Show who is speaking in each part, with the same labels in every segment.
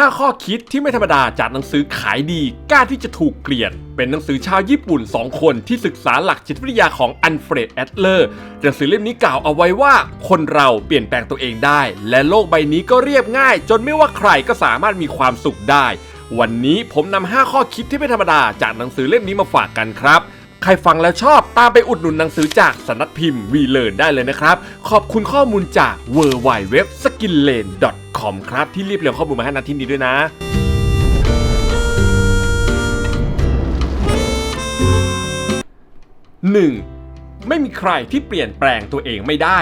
Speaker 1: 5 ข้อคิดที่ไม่ธรรมดาจากหนังสือขายดีกล้าที่จะถูกเกลียด เป็นหนังสือชาวญี่ปุ่น 2 คนที่ศึกษาหลักจิตวิทยาของอันเฟรดแอดเลอร์หนังสือเล่มนี้กล่าวเอาไว้ว่า คนเราเปลี่ยนแปลงตัวเองได้ และโลกใบนี้ก็เรียบง่าย จนไม่ว่าใครก็สามารถมีความสุขได้ วันนี้ผมนำ5ข้อคิดที่ไม่ธรรมดาจากหนังสือเล่มนี้มาฝากกันครับ ใครฟังแล้วชอบตามไปอุดหนุนหนังสือจากสำนักพิมพ์วีเลนได้เลยนะครับ ขอบคุณข้อมูลจาก w w w s k i n l a n c o m ครับ ที่รีบเรียงข้อมูลมาให้นาทีนี้ด้วยนะ 1. ไม่มีใครที่เปลี่ยนแปลงตัวเองไม่ได้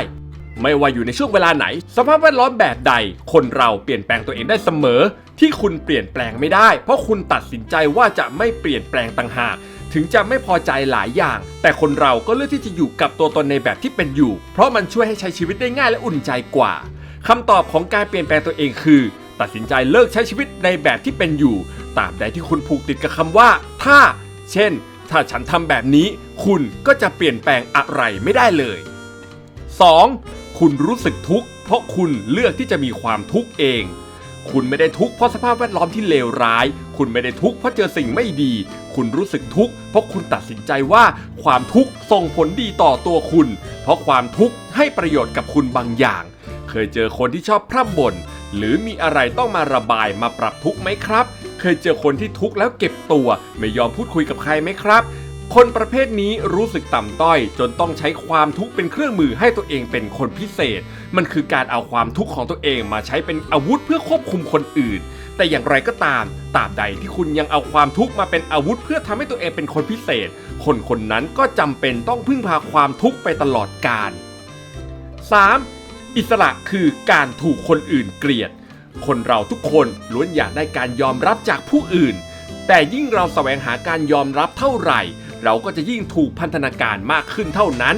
Speaker 1: ไม่ว่าอยู่ในช่วงเวลาไหน สภาพแวดล้อมแบบใด คนเราเปลี่ยนแปลงตัวเองได้เสมอ ที่คุณเปลี่ยนแปลงไม่ได้ เพราะคุณตัดสินใจว่าจะไม่เปลี่ยนแปลงต่างหาก ถึงจะไม่พอใจหลายอย่าง แต่คนเราก็เลือกที่จะอยู่กับตัวตนในแบบที่เป็นอยู่ เพราะมันช่วยให้ใช้ชีวิตได้ง่ายและอุ่นใจกว่าคำตอบของการเปลี่ยนแปลงตัวเองคือ ตัดสินใจเลิกใช้ชีวิตในแบบที่เป็นอยู่ตาบใดที่คุณผูกติดกับคำว่า ถ้า เช่น ถ้าฉันทำแบบนี้ คุณก็จะเปลี่ยนแปลงอะไรไม่ได้เลย 2. คุณรู้สึกทุกข์เพราะคุณเลือกที่จะมีความทุกข์เอง คุณไม่ได้ทุกข์เพราะสภาพแวดล้อมที่เลวร้าย คุณไม่ได้ทุกข์เพราะเจอสิ่งไม่ดี คุณรู้สึกทุกข์เพราะคุณตัดสินใจว่าความทุกข์ส่งผลดีต่อตัวคุณ เพราะความทุกข์ให้ประโยชน์กับคุณบางอย่าง เคยเจอคนที่ชอบพร่ำบ่นหรือมีอะไรต้องมาระบายมาปรับทุกข์ไหมครับ เคยเจอคนที่ทุกข์แล้วเก็บตัว ไม่ยอมพูดคุยกับใครไหมครับ คนประเภทนี้รู้สึกต่ำต้อย จนต้องใช้ความทุกข์เป็นเครื่องมือให้ตัวเองเป็นคนพิเศษ มันคือการเอาความทุกข์ของตัวเองมาใช้เป็นอาวุธเพื่อควบคุมคนอื่น แต่อย่างไรก็ตามตราบใดที่คุณยังเอาความทุกข์มาเป็นอาวุธ เพื่อทำให้ตัวเองเป็นคนพิเศษ คนคนนั้นก็จำเป็นต้องพึ่งพาความทุกข์ไปตลอดกาล 3. อิสระคือการถูกคนอื่นเกลียด คนเราทุกคนล้วนอยากได้การยอมรับจากผู้อื่น แต่ยิ่งเราแสวงหาการยอมรับเท่าไหร่ เราก็จะยิ่งถูกพันธนาการมากขึ้นเท่านั้น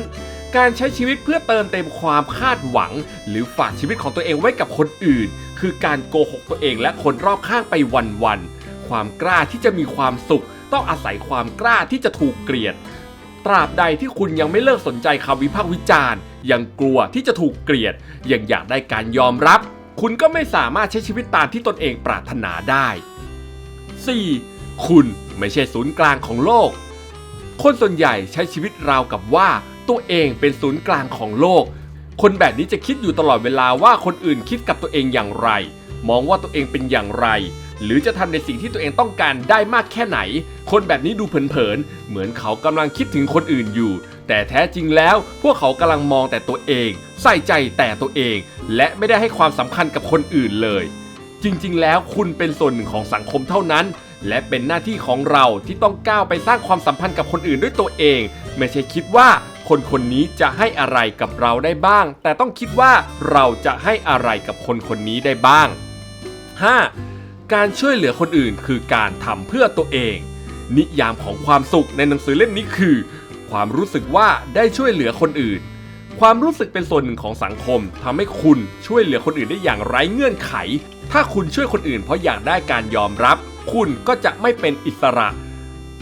Speaker 1: การใช้ชีวิตเพื่อเติมเต็มความคาดหวัง หรือฝากชีวิตของตัวเองไว้กับคนอื่น คือการโกหกตัวเองและคนรอบข้างไปวันๆความกล้าที่จะมีความสุข ต้องอาศัยความกล้าที่จะถูกเกลียด ตราบใดที่คุณยังไม่เลิกสนใจคำวิพากษ์วิจารณ์ยังกลัวที่จะถูกเกลียด ยังอยากได้การยอมรับ คุณก็ไม่สามารถใช้ชีวิตตามที่ตนเองปรารถนาได้ 4. คุณไม่ใช่ศูนย์กลางของโลก คนส่วนใหญ่ใช้ชีวิตราวกับว่า ตัวเองเป็นศูนย์กลางของโลก คนแบบนี้จะคิดอยู่ตลอดเวลาว่าคนอื่นคิดกับตัวเองอย่างไร มองว่าตัวเองเป็นอย่างไร หรือจะทำในสิ่งที่ตัวเองต้องการได้มากแค่ไหน คนแบบนี้ดูเผินๆเหมือนเขากำลังคิดถึงคนอื่นอยู่ แต่แท้จริงแล้ว พวกเขากำลังมองแต่ตัวเอง ใส่ใจแต่ตัวเอง และไม่ได้ให้ความสำคัญกับคนอื่นเลย จริงๆ แล้วคุณเป็นส่วนหนึ่งของสังคมเท่านั้น และเป็นหน้าที่ของเราที่ต้องก้าวไปสร้างความสัมพันธ์กับคนอื่นด้วยตัวเอง ไม่ใช่คิดว่าคนคนนี้จะให้อะไรกับเราได้บ้าง แต่ต้องคิดว่าเราจะให้อะไรกับคนคนนี้ได้บ้าง 5. การช่วยเหลือคนอื่นคือการทำเพื่อตัวเอง นิยามของความสุขในหนังสือเล่มนี้คือ ความรู้สึกว่าได้ช่วยเหลือคนอื่น ความรู้สึกเป็นส่วนหนึ่งของสังคมทำให้คุณช่วยเหลือคนอื่นได้อย่างไร้เงื่อนไข ถ้าคุณช่วยคนอื่นเพราะอยากได้การยอมรับ คุณก็จะไม่เป็นอิสระ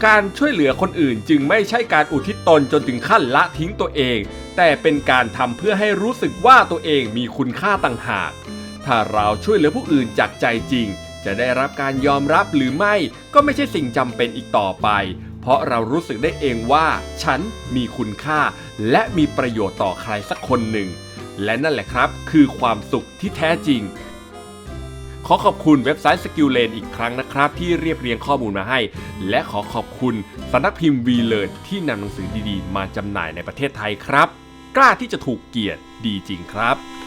Speaker 1: การช่วยเหลือคนอื่นจึงไม่ใช่การอุทิศตนจนถึงขั้นละทิ้งตัวเอง แต่เป็นการทำเพื่อให้รู้สึกว่าตัวเองมีคุณค่าต่างหาก ถ้าเราช่วยเหลือผู้อื่นจากใจจริง จะได้รับการยอมรับหรือไม่ก็ไม่ใช่สิ่งจำเป็นอีกต่อไป เพราะเรารู้สึกได้เองว่า ฉันมีคุณค่า และมีประโยชน์ต่อใครสักคนหนึ่ง และนั่นแหละครับ คือความสุขที่แท้จริง ขอขอบคุณเว็บไซต์ Skill Lane อีกครั้งนะครับ ที่เรียบเรียงข้อมูลมาให้ และขอขอบคุณสำนักพิมพ์ v l e a r n ที่นำหนังสือดีๆ มาจำหน่ายในประเทศไทยครับ กล้าที่จะถูกเกียรติดีจริงครับ